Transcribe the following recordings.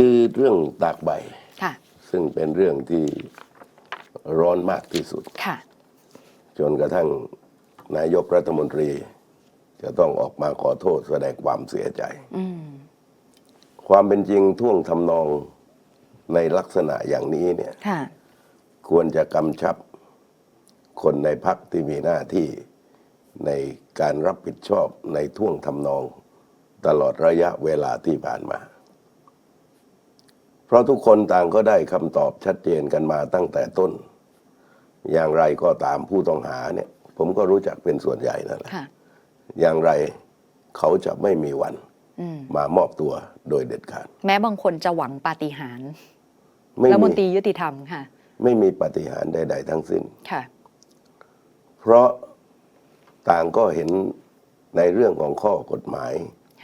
คือเรื่องตากใบ ค่ะ ซึ่งเป็นเรื่องที่ร้อนมากที่สุด ค่ะ จนกระทั่งนายกรัฐมนตรี จะต้องออกมาขอโทษแสดงความเสียใจ อืม ความเป็นจริงท่วงทำนองในลักษณะอย่างนี้เนี่ย ค่ะ ควรจะกำชับคนในพักที่มีหน้าที่ในการรับผิดชอบในท่วงทำนอง ตลอดระยะเวลาที่ผ่านมา เพราะทุกคนต่างก็ได้คำตอบชัดเจนกันมาตั้งแต่ต้น อย่างไรก็ตามผู้ต้องหาเนี่ย ผมก็รู้จักเป็นส่วนใหญ่นั่นแหละค่ะ อย่างไรเขาจะไม่มีวันอืมมามอบตัวโดยเด็ดขาดแม้บางคนจะหวังปาฏิหาริย์ไม่รัฐมมีนตรียุติธรรมค่ะ ไม่มีปาฏิหารย์ใด ๆ ทั้งสิ้น ค่ะ เพราะต่างก็เห็นในเรื่องของข้อกฎหมาย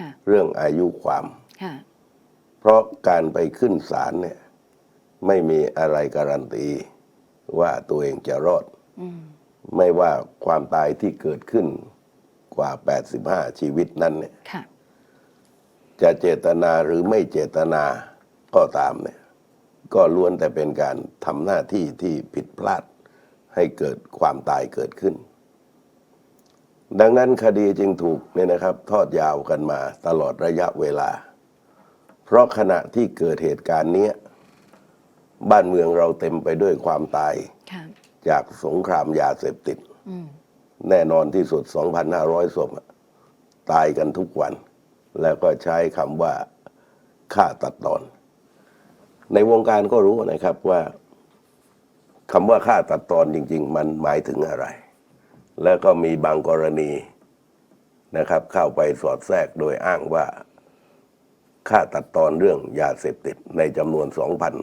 ค่ะ เรื่องอายุความ ค่ะ เพราะการไปขึ้นศาลเนี่ยไม่มีอะไรการันตีว่าตัวเองจะรอดอืมไม่ว่าความตายที่เกิดขึ้นกว่า 85 ชีวิตนั้นเนี่ยค่ะจะเจตนาหรือไม่เจตนาก็ตามเนี่ย ก็ล้วนแต่เป็นการทำหน้าที่ที่ผิดพลาดให้เกิดความตายเกิดขึ้น ดังนั้นคดีจึงถูกเนี่ยนะครับ ทอดยาวกันมาตลอดระยะเวลา เพราะขณะที่เกิดเหตุการณ์เนี้ยบ้านเมืองเราเต็มไปด้วยความตายค่ะจากสงครามยาเสพติดอืมแน่นอนที่สุด 2,500ศพอะตายกันทุกวัน แล้วก็ใช้คำว่าฆ่าตัดตอน ในวงการก็รู้นะครับว่าคำว่าฆ่าตัดตอนจริง ๆ มันหมายถึงอะไร แล้วก็มีบางกรณีนะครับ เข้าไปสอดแทรกโดยอ้างว่า ฆ่าตัดตอนเรื่องยาเสพติดในจำนวน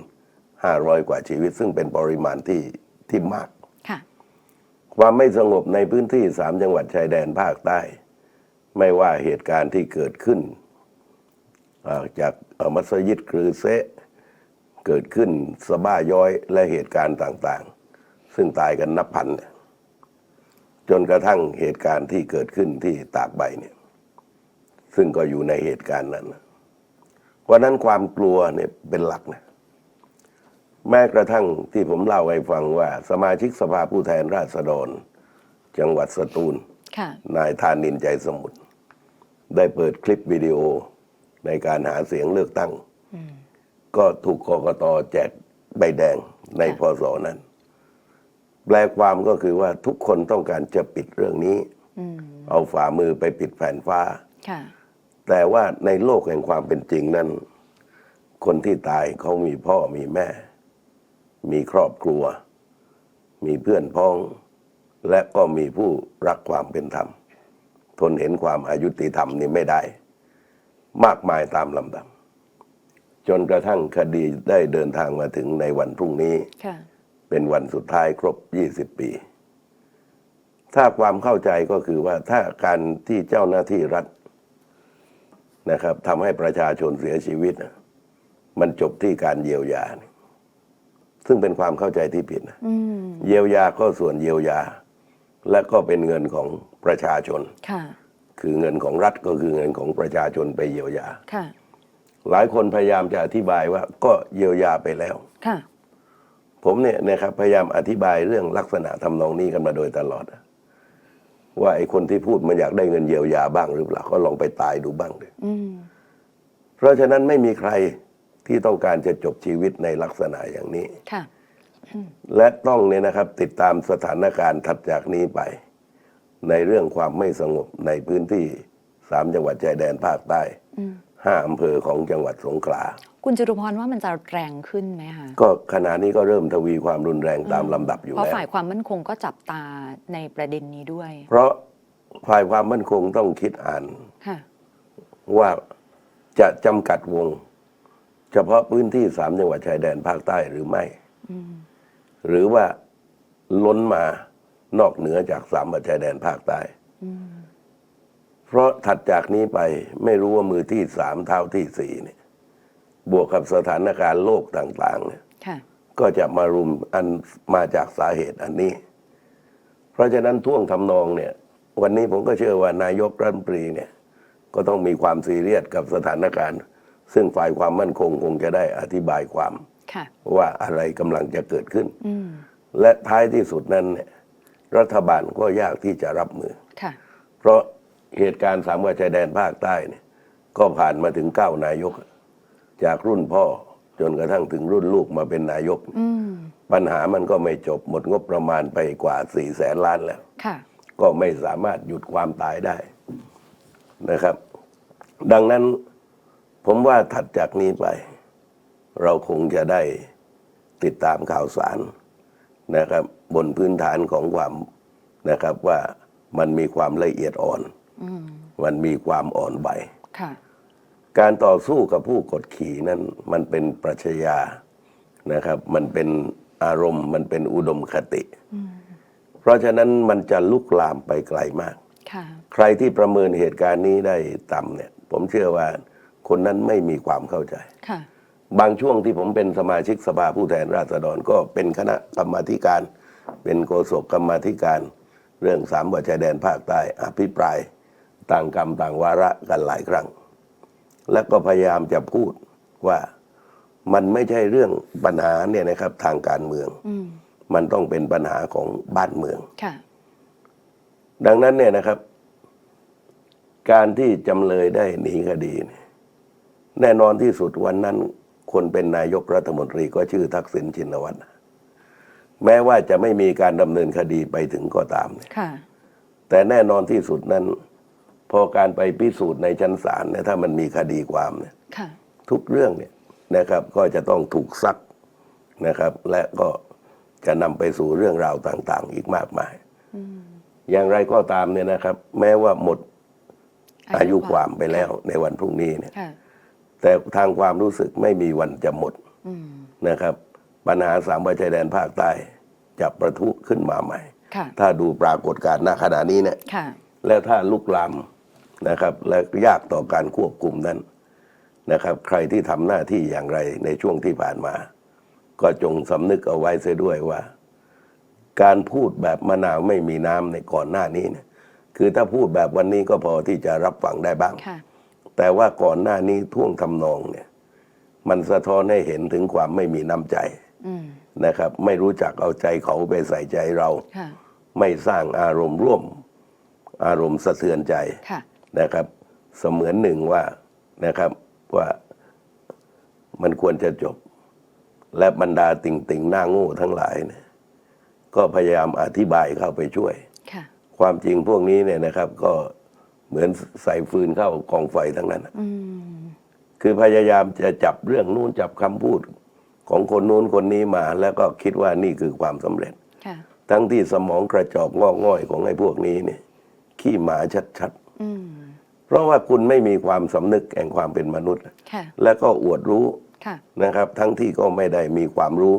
2,500 กว่าชีวิต ซึ่งเป็นปริมาณที่ที่มากค่ะความไม่สงบในพื้นที่สามจังหวัดชายแดนภาคใต้ ไม่ว่าเหตุการณ์ที่เกิดขึ้นเอ่อจากเอ่อมัสยิดกรือเซะเกิดขึ้นสะบ้าย้อยและเหตุการณ์ต่างๆ ซึ่งตายกันนับพันเนี่ยจนกระทั่งเหตุการณ์ที่เกิดขึ้นที่ตากใบเนี่ย ซึ่งก็อยู่ในเหตุการณ์นั้นนะเพ ราะฉะนั้นความกลัวเนี่ยเป็นหลักนะแม้กระทั่งที่ผมเล่าให้ฟังว่า สมาชิกสภาผู้แทนราษฎร จังหวัดสตูลค่ะนายธานินใจสมุทรได้เปิดคลิปวิดีโอในการหาเสียงเลือกตั้ง ก็ถูกกกตแจกใบแดงในค่ะพศนั้น แปลความก็คือว่าทุกคนต้องการจะปิดเรื่องนี้อืมเอาฝ่ามือไปปิดแผ่นฟ้าค่ะ แต่ว่าในโลกแห่งความเป็นจริงนั้น คนที่ตายเขามีพ่อมีแม่ มีครอบครัว มีเพื่อนพ้อง และก็มีผู้รักความเป็นธรรม ทนเห็นความอายุติธรรมนี่ไม่ได้ มากมายตามลำดับ จนกระทั่งคดีได้เดินทางมาถึงในวันพรุ่งนี้ค่ะเป็นวันสุดท้ายครบ 20 ปี ถ้าความเข้าใจก็คือว่าถ้าการที่เจ้าหน้าที่รัฐ นะครับทำให้ประชาชนเสียชีวิตนะมันจบที่การเยียวยานะซึ่งเป็นความเข้าใจที่ผิดนะอืมเยียวยาก็ส่วนเยียวยา และก็เป็นเงินของประชาชนค่ะคือเงินของรัฐก็คือเงินของประชาชนไปเยียวยาค่ะหลายคนพยายามจะอธิบายว่าก็เยียวยาไปแล้วค่ะผมเนี่ยนะครับพยายามอธิบายเรื่องลักษณะทำนองนี้กันมาโดยตลอดนะ ว่าไอ้คนที่พูดมันอยากได้เงินเยียวยาบ้างหรือเปล่าก็ลองไปตายดูบ้างเลยอืมเพราะฉะนั้นไม่มีใครที่ต้องการจะจบชีวิตในลักษณะอย่างนี้ค่ะและต้องเนี่ยนะครับ ติดตามสถานการณ์ถัดจากนี้ไป ในเรื่องความไม่สงบในพื้นที่สามจังหวัดชายแดนภาคใต้อืมห้าอำเภอของจังหวัดสงขลา คุณจตุพรว่ามันจะแรงขึ้นไหมคะก็ขณะนี้ก็เริ่มทวีความรุนแรงตามลำดับอยู่เพราะแล้วฝ่ายความมั่นคงก็จับตาในประเด็นนี้ด้วย เพราะฝ่ายความมั่นคงต้องคิดอ่านค่ะว่าจะจำกัดวง เฉพาะพื้นที่สามจังหวัดชายแดนภาคใต้หรือไม่อืมหรือว่าล้นมานอกเหนือจากสามจังหวัดชายแดนภาคใต้อืมเพราะถัดจากนี้ไปไม่รู้ว่ามือที่สามเท่าที่สี่เนี่ย บวกกับสถานการณ์โลกต่างๆเนี่ยค่ะก็จะมารุมอันมาจากสาเหตุอันนี้ เพราะฉะนั้นท่วงทำนองเนี่ย วันนี้ผมก็เชื่อว่านายกรัฐมนตรีเนี่ย ก็ต้องมีความซีเรียสกับสถานการณ์ ซึ่งฝ่ายความมั่นคงคงจะได้อธิบายความค่ะว่าอะไรกำลังจะเกิดขึ้นอืมและท้ายที่สุดนั้นเนี่ยรัฐบาลก็ยากที่จะรับมือค่ะเพราะเหตุการณ์สามวัยชายแดนภาคใต้เนี่ย ก็ผ่านมาถึงเก้านายก จากรุ่นพ่อ จนกระทั่งถึงรุ่นลูกมาเป็นนายกอืมปัญหามันก็ไม่จบหมดงบประมาณไปกว่าสี่แสนล้านแล้วค่ะก็ไม่สามารถหยุดความตายได้นะครับ ดังนั้นผมว่าถัดจากนี้ไป เราคงจะได้ติดตามข่าวสารนะครับ บนพื้นฐานของความนะครับว่ามันมีความละเอียดอ่อนอืมมันมีความอ่อนไหวค่ะ การต่อสู้กับผู้กดขี่นั้นมันเป็นปรัชญานะครับ มันเป็นอารมณ์ มันเป็นอุดมคติ เพราะฉะนั้นมันจะลุกลามไปไกลมากค่ะใครที่ประเมินเหตุการณ์นี้ได้ต่ำเนี่ย ผมเชื่อว่าคนนั้นไม่มีความเข้าใจค่ะบางช่วงที่ผมเป็นสมาชิกสภาผู้แทนราษฎรก็เป็นคณะกรรมาธิการ เป็นโฆษกกรรมาธิการ เรื่องสามวัยชายแดนภาคใต้ อภิปราย ต่างกรรมต่างวาระกันหลายครั้ง และก็พยายามจะพูดว่ามันไม่ใช่เรื่องปัญหาเนี่ยนะครับทางการเมืองอืมมันต้องเป็นปัญหาของบ้านเมืองค่ะดังนั้นเนี่ยนะครับ การที่จำเลยได้หนีคดีเนี่ยแน่นอนที่สุดวันนั้น คนเป็นนายกรัฐมนตรีก็ชื่อทักษิณชินวัตรแม้ว่าจะไม่มีการดำเนินคดีไปถึงก็ตามเนี่ยค่ะแต่แน่นอนที่สุดนั้น พอการไปพิสูจน์ในชั้นศาลเนี่ยถ้ามันมีคดีความเนี่ยค่ะทุกเรื่องเนี่ยนะครับก็จะต้องถูกซักนะครับ และก็จะนำไปสู่เรื่องราวต่างๆ อีกมากมาย อย่างไรก็ตามเนี่ยนะครับ แม้ว่าหมดอายุความไปแล้วในวันพรุ่งนี้เนี่ยค่ะแต่ทางความรู้สึกไม่มีวันจะหมดอืมนะครับ ปัญหาสามวัยชายแดนภาคใต้จะประทุขึ้นมาใหม่ค่ะถ้าดูปรากฏการณ์ณขณะนี้เนี่ยค่ะและถ้าลุกลาม นะครับและยากต่อการควบคุมนั้นนะครับ ใครที่ทำหน้าที่อย่างไรในช่วงที่ผ่านมา ก็จงสำนึกเอาไว้เสียด้วยว่า การพูดแบบมะนาวไม่มีน้ำในก่อนหน้านี้เนี่ยคือถ้าพูดแบบวันนี้ก็พอที่จะรับฟังได้บ้างค่ะแต่ว่าก่อนหน้านี้ท่วงทำนองเนี่ย มันสะท้อนให้เห็นถึงความไม่มีน้ำใจอืมนะครับ ไม่รู้จักเอาใจเขาไปใส่ใจเราค่ะไม่สร้างอารมณ์ร่วม อารมณ์สะเทือนใจค่ะ นะครับ เสมือนหนึ่งว่านะครับว่ามันควรจะจบ และบรรดาติ่งติ่งหน้าโง่ทั้งหลายเนี่ยก็พยายามอธิบายเข้าไปช่วยค่ะความจริงพวกนี้เนี่ยนะครับ ก็เหมือนใส่ฟืนเข้ากองไฟทั้งนั้นน่ะอืมคือพยายามจะจับเรื่องนู้นจับคำพูดของคนนู้นคนนี้มา แล้วก็คิดว่านี่คือความสำเร็จค่ะทั้งที่สมองกระจอกงอกง่อยของไอ้พวกนี้เนี่ย ขี้หมาชัดอืมๆ เพราะว่าคุณไม่มีความสำนึกแห่งความเป็นมนุษย์ค่ะและก็อวดรู้ค่ะนะครับ ทั้งที่ก็ไม่ได้มีความรู้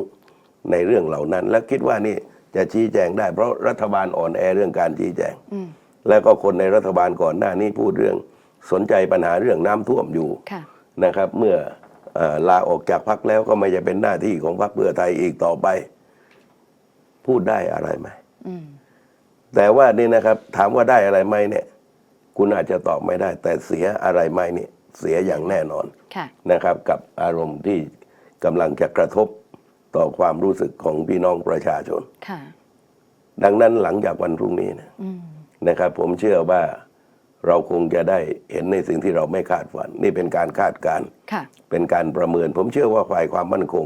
ในเรื่องเหล่านั้น และคิดว่านี่จะชี้แจงได้ เพราะรัฐบาลอ่อนแอเรื่องการชี้แจงอืมแล้วก็คนในรัฐบาลก่อนหน้านี้พูดเรื่องสนใจปัญหาเรื่องน้ำท่วมอยู่ค่ะนะครับ เมื่อเอ่อลาออกจากพักแล้วก็ไม่จะเป็นหน้าที่ของพรรคเพื่อไทยอีกต่อไป พูดได้อะไรไหมอืมแต่ว่านี่นะครับ ถามว่าได้อะไรไหมเนี่ย คุณอาจจะตอบไม่ได้ แต่เสียอะไรไหมเนี่ยเสียอย่างแน่นอนค่ะนะครับ กับอารมณ์ที่กำลังจะกระทบต่อความรู้สึกของพี่น้องประชาชนค่ะดังนั้นหลังจากวันพรุ่งนี้นะอืมนะครับ ผมเชื่อว่าเราคงจะได้เห็นในสิ่งที่เราไม่คาดฝัน นี่เป็นการคาดการณ์ค่ะเป็นการประเมิน ผมเชื่อว่าฝ่ายความมั่นคง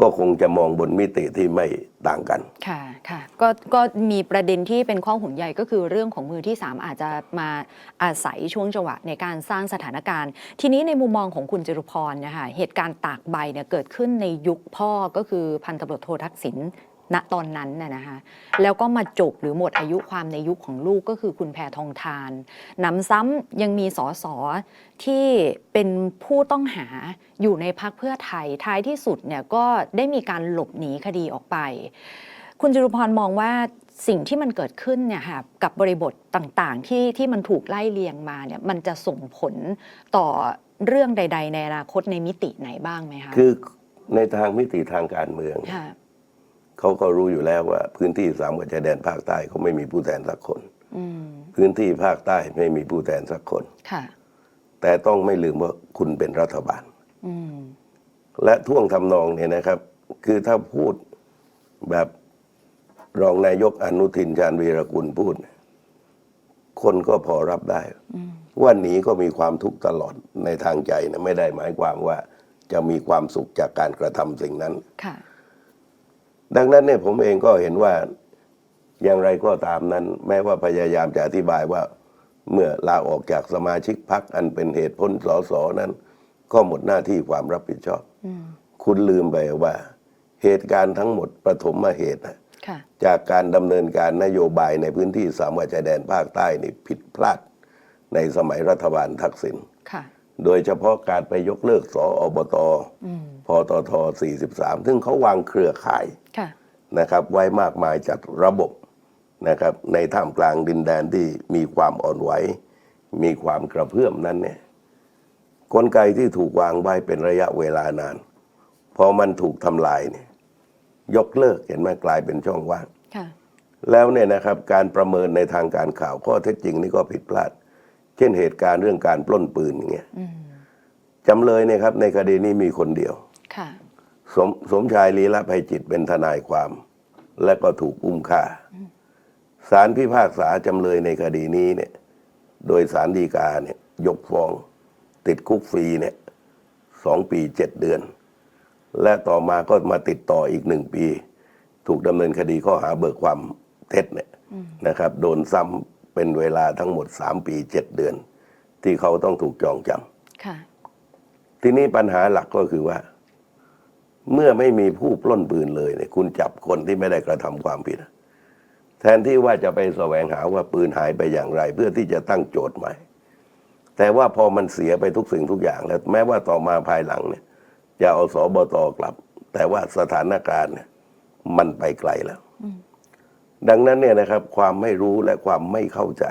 ก็คงจะมองบนมิติที่ไม่ต่างกัน ค่ะค่ะก็ก็มีประเด็นที่เป็นข้อห่วงใยก็คือเรื่องของมือที่ 3 อาจจะมาอาศัยช่วงจังหวะในการสร้างสถานการณ์ ทีนี้ในมุมมองของคุณจรุพรนะคะเหตุการณ์ตากใบเนี่ยเกิดขึ้นในยุคพ่อก็คือพันตำรวจโททักษิณ ณตอนนั้นน่ะนะคะแล้วก็มาจบหรือหมดอายุความในยุคของลูกก็คือคุณแพทองทานหนำซ้ำยังมีสสที่เป็นผู้ต้องหาอยู่ในพักเพื่อไทยท้ายที่สุดเนี่ยก็ได้มีการหลบหนีคดีออกไป คุณจรุพรมองว่าสิ่งที่มันเกิดขึ้นเนี่ยค่ะกับบริบทต่างๆ ที่ที่มันถูกไล่เลียงมาเนี่ยมันจะส่งผลต่อเรื่องใด ๆ ในอนาคตในมิติไหนบ้างไหมคะคือในทางมิติทางการเมืองค่ะ เขาก็รู้อยู่แล้วว่า พื้นที่สามจังหวัดชายแดนภาคใต้เขาไม่มีผู้แทนสักคนอืมพื้นที่ภาคใต้ไม่มีผู้แทนสักคนค่ะแต่ต้องไม่ลืมว่าคุณเป็นรัฐบาลอืมและท่วงทำนองเนี่ยนะครับ คือถ้าพูดแบบรองนายกอนุทินชาญวีรกุลพูด คนก็พอรับได้ว่าหนีก็มีความทุกข์ตลอดในทางใจนะไม่ได้หมายความว่าจะมีความสุขจากการกระทำสิ่งนั้นค่ะ ดังนั้นเนี่ยผมเองก็เห็นว่าอย่างไรก็ตามนั้น แม้ว่าพยายามจะอธิบายว่า เมื่อลาออกจากสมาชิกพรรคอันเป็นเหตุพ้นสสนั้น ก็หมดหน้าที่ความรับผิดชอบอืมคุณลืมไปว่า เหตุการณ์ทั้งหมดประถมมาเหตุนะค่ะจากการดำเนินการนโยบายในพื้นที่สามจังหวัดชายแดนภาคใต้นี่ผิดพลาดในสมัยรัฐบาลทักษิณค่ะ โดยเฉพาะการไปยกเลิกสออบตอืมพตท43 ซึ่งเขาวางเครือข่ายค่ะนะครับ ไว้มากมายจัดระบบนะครับ ในท่ามกลางดินแดนที่มีความอ่อนไหว มีความกระเพื่อมนั้นเนี่ยกลไกที่ถูกวางไว้เป็นระยะเวลานาน พอมันถูกทำลายเนี่ยยกเลิกเห็นไหมกลายเป็นช่องว่างค่ะแล้วเนี่ยนะครับ การประเมินในทางการข่าวข้อเท็จจริงนี่ก็ผิดพลาด เช่นเหตุการณ์เรื่องการปล้นปืนอย่างเงี้ยอืมจำเลยเนี่ยครับ ในคดีนี้มีคนเดียวค่ะสมสมชายลีละภัยจิตเป็นทนายความ และก็ถูกอุ้มฆ่าศาลพิพากษาจำเลยในคดีนี้เนี่ย โดยศาลฎีกาเนี่ย ยกฟ้อง ติดคุกฟรีเนี่ยสองปีเจ็ดเดือน และต่อมาก็มาติดต่ออีกหนึ่งปี ถูกดำเนินคดีข้อหาเบิกความเท็จเนี่ยนะครับ โดนซ้ำ เป็นเวลาทั้งหมดสามปีเจ็ดเดือน ที่เขาต้องถูกจองจำค่ะทีนี้ปัญหาหลักก็คือว่า เมื่อไม่มีผู้ปล้นปืนเลยเนี่ยคุณจับคนที่ไม่ได้กระทำความผิดอะแทนที่ว่าจะไปแสวงหาว่าปืนหายไปอย่างไร เพื่อที่จะตั้งโจทย์ใหม่ แต่ว่าพอมันเสียไปทุกสิ่งทุกอย่างแล้ว แม้ว่าต่อมาภายหลังเนี่ย จะเอาสบตกลับ แต่ว่าสถานการณ์เนี่ยมันไปไกลแล้ว ดังนั้นเนี่ยนะครับความไม่รู้และความไม่เข้าใจ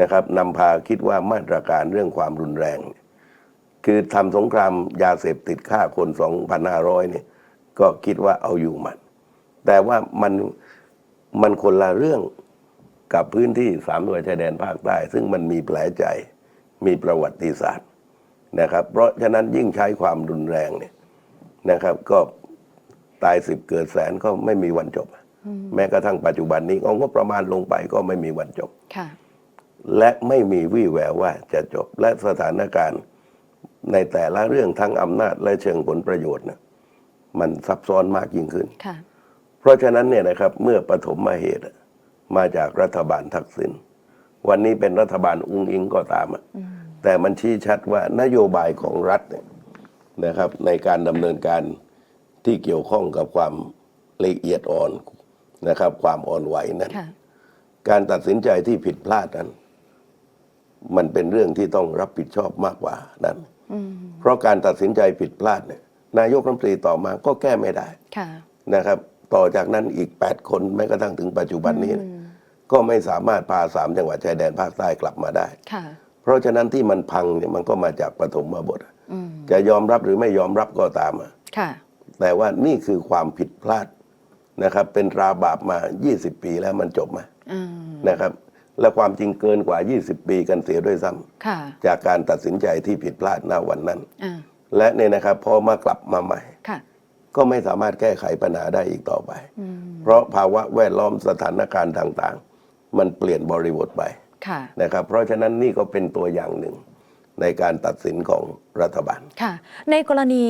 นะครับนำพาคิดว่ามาตรการเรื่องความรุนแรง คือทำสงครามยาเสพติดฆ่าคน 2,500เนี่ยก็คิดว่าเอาอยู่มัน แต่ว่ามันมันคนละเรื่องกับพื้นที่สามจังหวัดชายแดนภาคใต้ ซึ่งมันมีแผลใจมีประวัติศาสตร์นะครับ เพราะฉะนั้นยิ่งใช้ความรุนแรงเนี่ยนะครับ ก็ตายสิบเกิดแสนก็ไม่มีวันจบ แม้กระทั่งปัจจุบันนี้เอางบประมาณลงไปก็ไม่มีวันจบค่ะและไม่มีวี่แววว่าจะจบ และสถานการณ์ในแต่ละเรื่องทั้งอำนาจและเชิงผลประโยชน์นะมันซับซ้อนมากยิ่งขึ้นค่ะเพราะฉะนั้นเนี่ยนะครับเมื่อปฐมมาเหตุอะมาจากรัฐบาลทักษิณวันนี้เป็นรัฐบาลอุ้งอิงก็ตามอะแต่มันชี้ชัดว่านโยบายของรัฐเนี่ยนะครับ ในการดำเนินการที่เกี่ยวข้องกับความละเอียดอ่อน นะครับ ความอ่อนไหวนั้นค่ะการตัดสินใจที่ผิดพลาดนั้น มันเป็นเรื่องที่ต้องรับผิดชอบมากกว่านั้นอืมเพราะการตัดสินใจผิดพลาดเนี่ย นายกรัฐมนตรีต่อมาก็แก้ไม่ได้ค่ะนะครับ ต่อจากนั้นอีก 8 คนแม้กระทั่งถึงปัจจุบันนี้นะอืมก็ไม่สามารถพาสามจังหวัดชายแดนภาคใต้กลับมาได้ค่ะเพราะฉะนั้นที่มันพังเนี่ยมันก็มาจากปฐมบทอืมจะยอมรับหรือไม่ยอมรับก็ตามอะค่ะแต่ว่านี่คือความผิดพลาด นะครับเป็นตราบาปมา 20 ปีแล้วมันจบไหมอืมนะครับ และความจริงเกินกว่า 20 ปีกันเสียด้วยซ้ำค่ะจากการตัดสินใจที่ผิดพลาดณวันนั้นอ่าและเนี่ยนะครับพอมากลับมาใหม่ค่ะก็ไม่สามารถแก้ไขปัญหาได้อีกต่อไปอืมเพราะภาวะแวดล้อมสถานการณ์ต่างๆ มันเปลี่ยนบริบทไปค่ะนะครับ เพราะฉะนั้นนี่ก็เป็นตัวอย่างหนึ่งในการตัดสินของรัฐบาล ค่ะ ในกรณี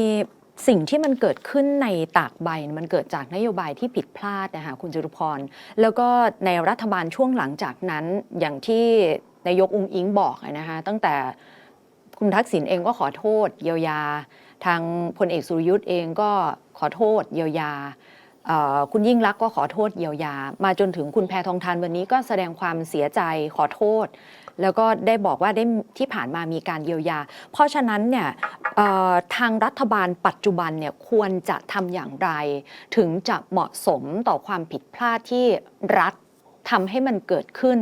สิ่งที่มันเกิดขึ้นในตากใบมันเกิดจากนโยบายที่ผิดพลาดนะคะคุณจตุพร แล้วก็ในรัฐบาลช่วงหลังจากนั้นอย่างที่นายกอุงอิงบอกนะคะตั้งแต่คุณทักษิณเองก็ขอโทษเยียวยา ทางพลเอกสุรยุทธ์เองก็ขอโทษเยียวยาคุณยิ่งรักก็ขอโทษเยียวยา มาจนถึงคุณแพทองทานวันนี้ก็แสดงความเสียใจขอโทษ แล้วก็ได้บอกว่าได้ที่ผ่านมามีการเยียวยา เพราะฉะนั้นเนี่ยทางรัฐบาลปัจจุบันเนี่ยควรจะทำอย่างไร ถึงจะเหมาะสมต่อความผิดพลาดที่รัฐทำให้มันเกิดขึ้น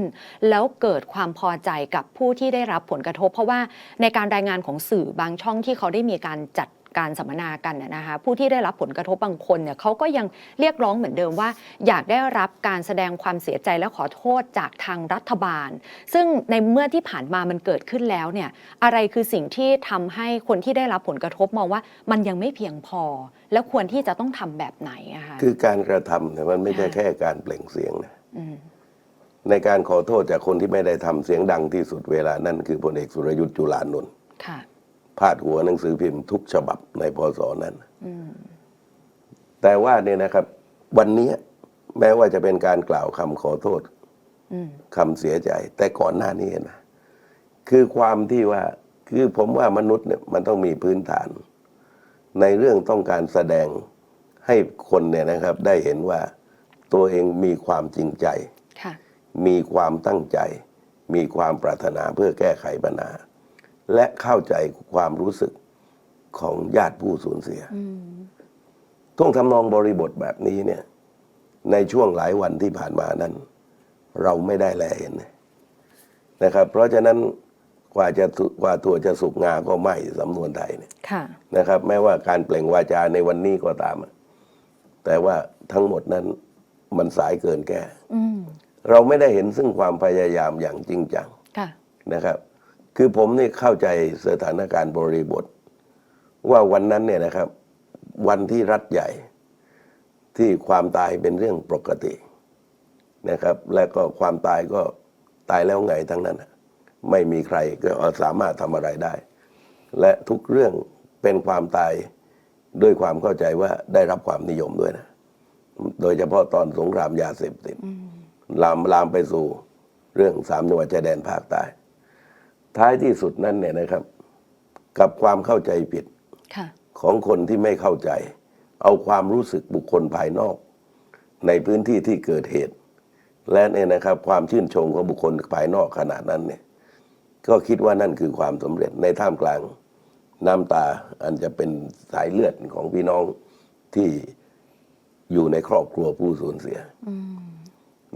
แล้วเกิดความพอใจกับผู้ที่ได้รับผลกระทบ เพราะว่าในการรายงานของสื่อบางช่องที่เขาได้มีการจัด การสัมมนากันน่ะนะคะผู้ที่ได้รับผลกระทบบางคนเนี่ยเขาก็ยังเรียกร้องเหมือนเดิมว่า อยากได้รับการแสดงความเสียใจและขอโทษจากทางรัฐบาล ซึ่งในเมื่อที่ผ่านมามันเกิดขึ้นแล้วเนี่ยอะไรคือสิ่งที่ทำให้คนที่ได้รับผลกระทบมองว่ามันยังไม่เพียงพอ แล้วควรที่จะต้องทำแบบไหนอะคะคือการกระทำเนี่ยมันไม่ใช่ค่ะแค่การเปล่งเสียงนะมในการขอโทษจากคนที่ไม่ได้ทำเสียงดังที่สุดเวลานั่นคือพลเอกสุรยุทธ์จุลานนท์ค่ะ พาดหัวหนังสือพิมพ์ทุกฉบับในพศนั้นอืมแต่ว่าเนี่ยนะครับ วันนี้แม้ว่าจะเป็นการกล่าวคำขอโทษอืมคำเสียใจ แต่ก่อนหน้านี้นะคือความที่ว่าคือผมว่ามนุษย์เนี่ยมันต้องมีพื้นฐาน ในเรื่องต้องการแสดงให้คนเนี่ยนะครับ ได้เห็นว่าตัวเองมีความจริงใจค่ะมีความตั้งใจ มีความปรารถนาเพื่อแก้ไขปัญหา และเข้าใจความรู้สึกของญาติผู้สูญเสียอืมท่วงทำนองบริบทแบบนี้เนี่ย ในช่วงหลายวันที่ผ่านมานั้น เราไม่ได้แลเห็นนะครับ เพราะฉะนั้นกว่าจะสุกว่าตัวจะสุกงาก็ไหมสำนวนไทยเนี่ยค่ะนะครับ แม้ว่าการเปล่งวาจาในวันนี้ก็ตาม แต่ว่าทั้งหมดนั้นมันสายเกินแก้อืมเราไม่ได้เห็นซึ่งความพยายามอย่างจริงจังค่ะนะครับ คือผมนี่เข้าใจสถานการณ์บริบท ว่าวันนั้นเนี่ยนะครับ วันที่รัฐใหญ่ ที่ความตายเป็นเรื่องปกตินะครับ และก็ความตายก็ตายแล้วไงทั้งนั้น ไม่มีใครก็สามารถทำอะไรได้ และทุกเรื่องเป็นความตายด้วยความเข้าใจว่าได้รับความนิยมด้วยนะ โดยเฉพาะตอนสงครามยาเสพติดลามลามไปสู่เรื่องสามจังหวัดชายแดนภาคใต้ ท้ายที่สุดนั้นเนี่ยนะครับ กับความเข้าใจผิดค่ะของคนที่ไม่เข้าใจ เอาความรู้สึกบุคคลภายนอก ในพื้นที่ที่เกิดเหตุ และเนี่ยนะครับ ความชื่นชมของบุคคลภายนอกขนาดนั้นเนี่ย ก็คิดว่านั่นคือความสำเร็จในท่ามกลางน้ำตาอันจะเป็นสายเลือดของพี่น้องที่อยู่ในครอบครัวผู้สูญเสียอืม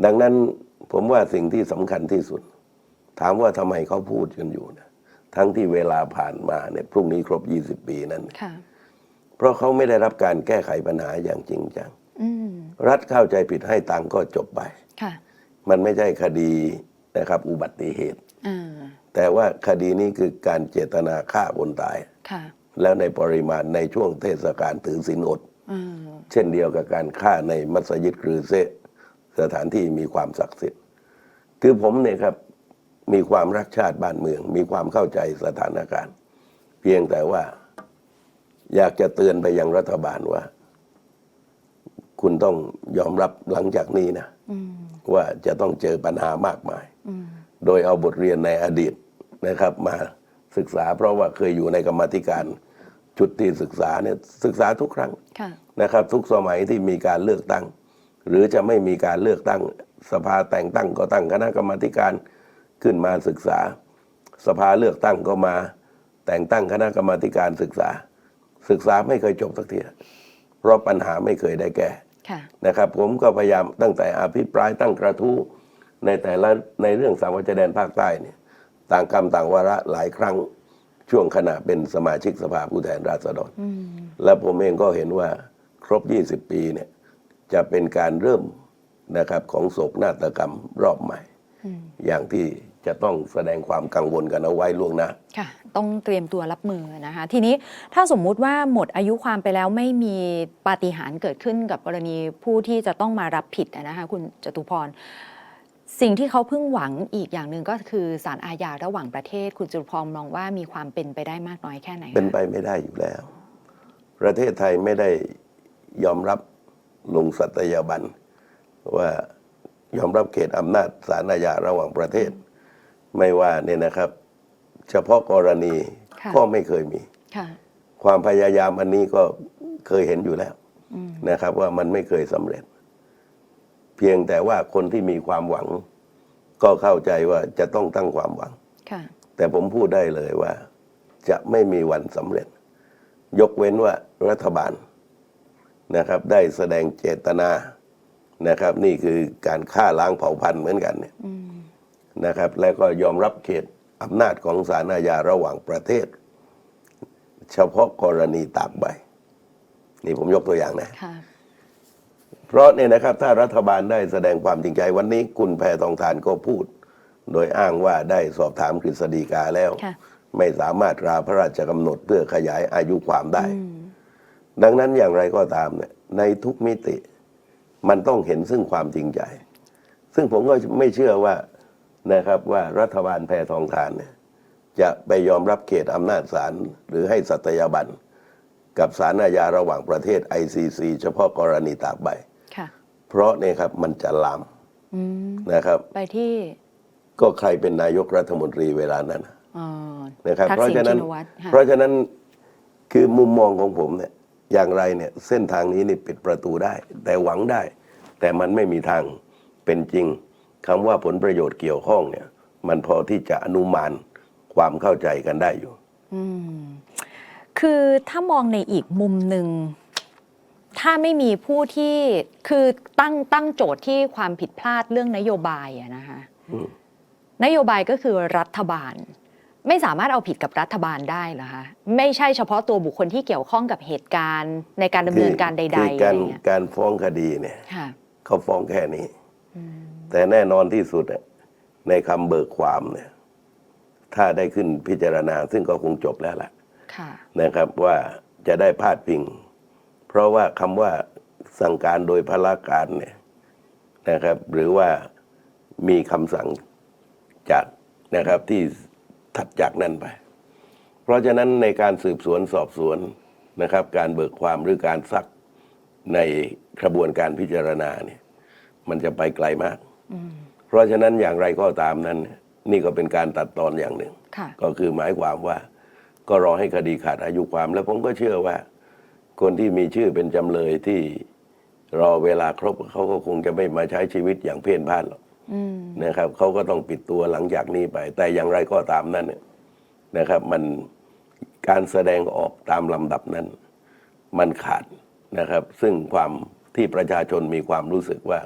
ดังนั้นผมว่าสิ่งที่สำคัญที่สุด ถามว่าทำไมเขาพูดกันอยู่นะทั้งที่เวลาผ่านมาเนี่ยพรุ่งนี้ครบ 20 ปีนั้นค่ะเพราะเขาไม่ได้รับการแก้ไขปัญหาอย่างจริงจังอืมรัฐเข้าใจผิดให้ตังค์ก็จบไปค่ะมันไม่ใช่คดีนะครับ อุบัติเหตุอ่าแต่ว่าคดีนี้คือการเจตนาฆ่าคนตายค่ะแล้วในปริมาณในช่วงเทศกาลถือศีลอดอ่าเช่นเดียวกับการฆ่าในมัสยิดกรือเซะสถานที่มีความศักดิ์สิทธิ์คือผมเนี่ยครับ มีความรักชาติบ้านเมือง มีความเข้าใจสถานการณ์ เพียงแต่ว่า อยากจะเตือนไปยังรัฐบาลว่า คุณต้องยอมรับหลังจากนี้นะอืมว่าจะต้องเจอปัญหามากมายอืมโดยเอาบทเรียนในอดีตนะครับ มาศึกษา เพราะว่าเคยอยู่ในกรรมาธิการชุดที่ศึกษาเนี่ยศึกษาทุกครั้งค่ะนะครับ ทุกสมัยที่มีการเลือกตั้ง หรือจะไม่มีการเลือกตั้งสภาแต่งตั้งก็ตั้งคณะกรรมาธิการ ขึ้นมาศึกษา สภาเลือกตั้งก็มา แต่งตั้งคณะกรรมาธิการศึกษา ศึกษาไม่เคยจบสักทีเพราะปัญหาไม่เคยได้แก้ค่ะนะครับ ผมก็พยายามตั้งแต่อภิปรายตั้งกระทู้ในแต่ละในเรื่องสามวัชแดนภาคใต้เนี่ยต่างกรรมต่างวาระหลายครั้งช่วงขณะเป็นสมาชิกสภาผู้แทนราษฎรอืมและผมเองก็เห็นว่าครบ 20 ปีเนี่ยจะเป็นการเริ่มนะครับของโศกนาฏกรรมรอบใหม่ อืมอย่างที่จะต้องแสดงความกังวลกันเอาไว้ล่วงหน้าค่ะ ต้องเตรียมตัวรับมือนะคะ ทีนี้ถ้าสมมุติว่าหมดอายุความไปแล้วไม่มีปาฏิหาริย์เกิดขึ้นกับกรณีผู้ที่จะต้องมารับผิดอะนะคะคุณจตุพรสิ่งที่เขาเพิ่งหวังอีกอย่างหนึ่งก็คือสารอาญาระหว่างประเทศ คุณจตุพรมองว่ามีความเป็นไปได้มากน้อยแค่ไหนคะเป็นไปไม่ได้อยู่แล้ว ประเทศไทยไม่ได้ยอมรับลงสัตยาบันว่า ยอมรับเขตอำนาจศาลอาญาระหว่างประเทศ ไม่ว่าเนี่ยนะครับ เฉพาะกรณีค่ะก็ไม่เคยมีค่ะความพยายามอันนี้ก็เคยเห็นอยู่แล้วอืมนะครับ ว่ามันไม่เคยสำเร็จ เพียงแต่ว่าคนที่มีความหวัง ก็เข้าใจว่าจะต้องตั้งความหวังค่ะแต่ผมพูดได้เลยว่า จะไม่มีวันสำเร็จ ยกเว้นว่ารัฐบาลนะครับ ได้แสดงเจตนา นะครับ นี่คือการฆ่าล้างเผ่าพันธุ์เหมือนกันเนี่ยอืมนะครับ แล้วก็ยอมรับเขตอำนาจของศาลอาญาระหว่างประเทศ เฉพาะกรณีตากใบ นี่ผมยกตัวอย่างนะค่ะเพราะเนี่ยนะครับถ้ารัฐบาลได้แสดงความจริงใจวันนี้คุณแพทองทานก็พูด โดยอ้างว่าได้สอบถามกฤษฎีกาแล้วค่ะไม่สามารถราพระราชกำหนดเพื่อขยายอายุความได้ ดังนั้นอย่างไรก็ตามเนี่ยในทุกมิติ มันต้องเห็นซึ่งความจริงใจ ซึ่งผมก็ไม่เชื่อว่านะครับว่ารัฐบาลแพทองทานเนี่ยจะไปยอมรับเขตอำนาจศาลหรือให้สัตยาบันกับศาลอาญาระหว่างประเทศ ICC เฉพาะกรณีตากใบค่ะเพราะเนี่ยครับมันจะลามอืมนะครับ ไปที่ ก็ใครเป็นนายกรัฐมนตรีเวลานั้นเอ่อนะครับทักเพราะษิณฉะนั้นชินวัตรค่ะเพราะฉะนั้นคือมุมมองของผมเนี่ย อย่างไรเนี่ยเส้นทางนี้นี่ปิดประตูได้ แต่หวังได้ แต่มันไม่มีทางเป็นจริงคำว่าผลประโยชน์เกี่ยวข้องเนี่ย มันพอที่จะอนุมานความเข้าใจกันได้อยู่อืมคือถ้ามองในอีกมุมหนึ่งถ้าไม่มีผู้ที่คือตั้งตั้งโจทย์ที่ความผิดพลาดเรื่องนโยบายอะนะคะอืมนโยบายก็คือรัฐบาล ไม่สามารถเอาผิดกับรัฐบาลได้เหรอคะไม่ใช่เฉพาะตัวบุคคลที่เกี่ยวข้องกับเหตุการณ์ ในการดำเนินการใดคือๆกาอะรไรเงี้ยการฟ้องคดีเนี่ยค่ะเขาฟ้องแค่นี้ แต่แน่นอนที่สุดอะในคำเบิกความเนี่ย ถ้าได้ขึ้นพิจารณา ซึ่งก็คงจบแล้วล่ะค่ะนะครับว่าจะได้พาดพิง เพราะว่าคำว่าสั่งการโดยพละการเนี่ยนะครับ หรือว่ามีคำสั่งจากนะครับที่ ถัดจากนั้นไป เพราะฉะนั้นในการสืบสวนสอบสวนนะครับ การเบิกความหรือการซักในกระบวนการพิจารณาเนี่ย มันจะไปไกลมาก เพราะฉะนั้นอย่างไรก็ตามนั้น นี่ก็เป็นการตัดตอนอย่างหนึ่งค่ะก็คือหมายความว่า ก็รอให้คดีขาดอายุความ แล้วผมก็เชื่อว่า คนที่มีชื่อเป็นจำเลยที่รอเวลาครบเขาก็คงจะไม่มาใช้ชีวิตอย่างเพี้ยนพลาดหรอกอืม นะครับเขาก็ต้องปิดตัวหลังจากนี้ไป แต่อย่างไรก็ตามนั้นเนี่ยนะครับ มันการแสดงออกตามลำดับนั้น มันขาดนะครับ ซึ่งความที่ประชาชนมีความรู้สึกว่า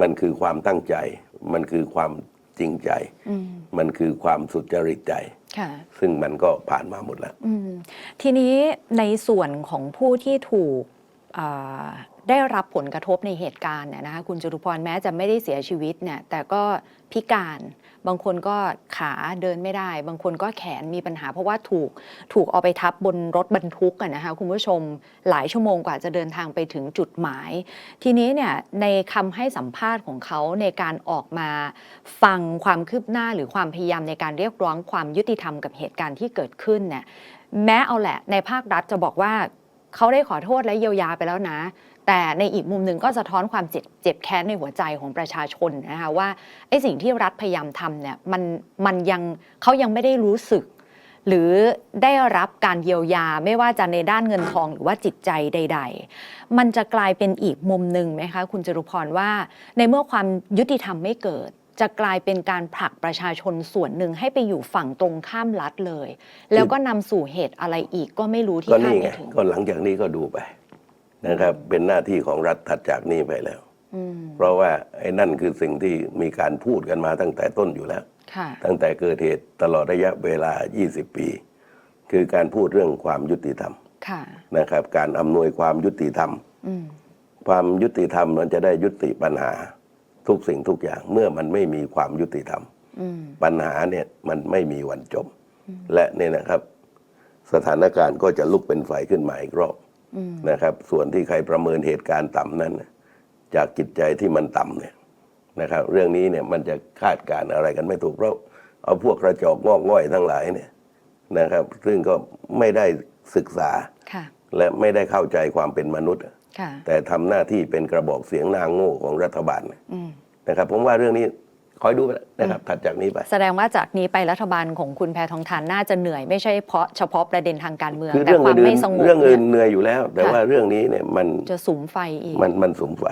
มันคือความตั้งใจ มันคือความจริงใจอืมมันคือความสุจริตใจค่ะซึ่งมันก็ผ่านมาหมดแล้วอืมทีนี้ในส่วนของผู้ที่ถูกอ่า ได้รับผลกระทบในเหตุการณ์เนี่ยนะคะคุณจตุพรแม้จะไม่ได้เสียชีวิตเนี่ยแต่ก็พิการบางคนก็ขาเดินไม่ได้ บางคนก็แขนมีปัญหา เพราะว่าถูกถูกเอาไปทับบนรถบรรทุกอะนะคะคุณผู้ชมหลายชั่วโมงกว่าจะเดินทางไปถึงจุดหมาย ทีนี้เนี่ยในคำให้สัมภาษณ์ของเขาในการออกมาฟังความคืบหน้าหรือความพยายามในการเรียกร้องความยุติธรรมกับเหตุการณ์ที่เกิดขึ้นเนี่ยแม้เอาแหละในภาครัฐจะบอกว่าเขาได้ขอโทษและเยียวยาไปแล้วนะ แต่ในอีกมุมหนึ่งก็สะท้อนความเจ็บเจ็บแค้นในหัวใจของประชาชนนะคะว่าไอ้สิ่งที่รัฐพยายามทำเนี่ยมันมันยังเขายังไม่ได้รู้สึก หรือได้รับการเยียวยาไม่ว่าจะในด้านเงินทองหรือว่าจิตใจใด ๆ มันจะกลายเป็นอีกมุมหนึ่งไหมคะคุณจรุพรว่า ในเมื่อความยุติธรรมไม่เกิดจะกลายเป็นการผลักประชาชนส่วนหนึ่งให้ไปอยู่ฝั่งตรงข้ามรัฐเลย แล้วก็นำสู่เหตุอะไรอีกก็ไม่รู้ที่ก็คาดนี่ไงไม่ถึงก็หลังจากนี้ก็ดูไป นะครับเป็นหน้าที่ของรัฐถัดจากนี้ไปแล้วอืมเพราะว่าไอ้นั่นคือสิ่งที่มีการพูดกันมาตั้งแต่ต้นอยู่แล้วค่ะตั้งแต่เกิดเหตุตลอดระยะเวลา 20 ปี คือการพูดเรื่องความยุติธรรมค่ะนะครับ การอำนวยความยุติธรรมอืมความยุติธรรมมันจะได้ยุติปัญหาทุกสิ่งทุกอย่างเมื่อมันไม่มีความยุติธรรมอืมปัญหาเนี่ยมันไม่มีวันจบ และเนี่ยนะครับ สถานการณ์ก็จะลุกเป็นไฟขึ้นมาอีกรอบอืม นะครับ ส่วนที่ใครประเมินเหตุการณ์ต่ำนั้นน่ะจากจิตใจที่มันต่ำเนี่ยนะครับ เรื่องนี้เนี่ยมันจะคาดการณ์อะไรกันไม่ถูกเพราะเอาพวกกระจอกงอกง่อยทั้งหลายเนี่ยนะครับ ซึ่งก็ไม่ได้ศึกษาค่ะและไม่ได้เข้าใจความเป็นมนุษย์ค่ะแต่ทำหน้าที่เป็นกระบอกเสียงนางโง่ของรัฐบาลอืมนะครับผมว่าเรื่องนี้ คอยดูไปนะครับถัดจากนี้ไป แสดงว่าจากนี้ไปรัฐบาลของคุณแพทองทานน่าจะเหนื่อยไม่ใช่เพราะเฉพาะประเด็นทางการเมืองคือแต่เรื่องความอื่ไม่นสงบเรื่องเนี่อื่ยนเหนื่อยอยู่แล้ว แต่ค่ะว่าเรื่องนี้เนี่ยมันจะสุมไฟอีกมันมันสูงไฟ